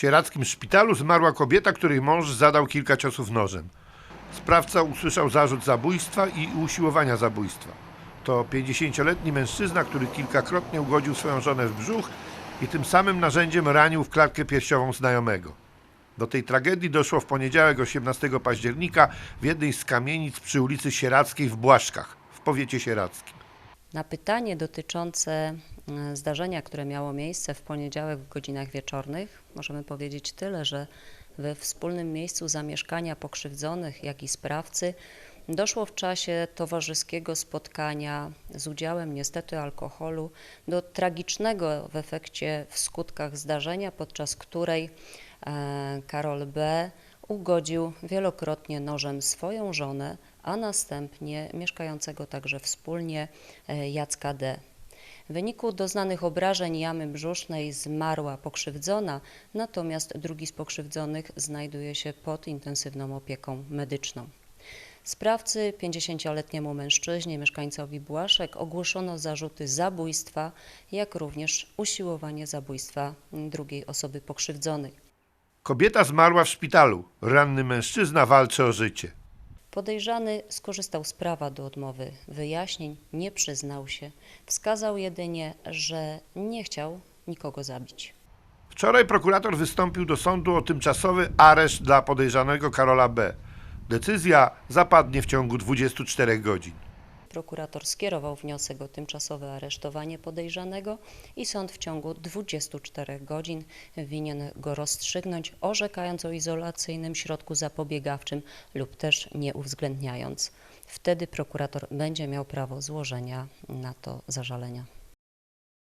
sieradzkim szpitalu zmarła kobieta, której mąż zadał kilka ciosów nożem. Sprawca usłyszał zarzut zabójstwa i usiłowania zabójstwa. To 50-letni mężczyzna, który kilkakrotnie ugodził swoją żonę w brzuch i tym samym narzędziem ranił w klatkę piersiową znajomego. Do tej tragedii doszło w poniedziałek 18 października w jednej z kamienic przy ulicy Sieradzkiej w Błaszkach, w powiecie sieradzkim. Na pytanie dotyczące e, zdarzenia, które miało miejsce w poniedziałek w godzinach wieczornych, możemy powiedzieć tyle, że we wspólnym miejscu zamieszkania pokrzywdzonych, jak i sprawcy doszło w czasie towarzyskiego spotkania z udziałem niestety alkoholu do tragicznego w efekcie w skutkach zdarzenia, podczas której e, Karol B. ugodził wielokrotnie nożem swoją żonę, a następnie mieszkającego także wspólnie e, Jacka D. W wyniku doznanych obrażeń jamy brzusznej zmarła pokrzywdzona, natomiast drugi z pokrzywdzonych znajduje się pod intensywną opieką medyczną. Sprawcy, 50-letniemu mężczyźnie, mieszkańcowi Błaszek, ogłoszono zarzuty zabójstwa, jak również usiłowanie zabójstwa drugiej osoby pokrzywdzonej. Kobieta zmarła w szpitalu. Ranny mężczyzna walczy o życie. Podejrzany skorzystał z prawa do odmowy wyjaśnień, nie przyznał się, wskazał jedynie, że nie chciał nikogo zabić. Wczoraj prokurator wystąpił do sądu o tymczasowy areszt dla podejrzanego Karola B. Decyzja zapadnie w ciągu 24 godzin. Prokurator skierował wniosek o tymczasowe aresztowanie podejrzanego i sąd w ciągu 24 godzin winien go rozstrzygnąć, orzekając o izolacyjnym środku zapobiegawczym lub też nie uwzględniając. Wtedy prokurator będzie miał prawo złożenia na to zażalenia.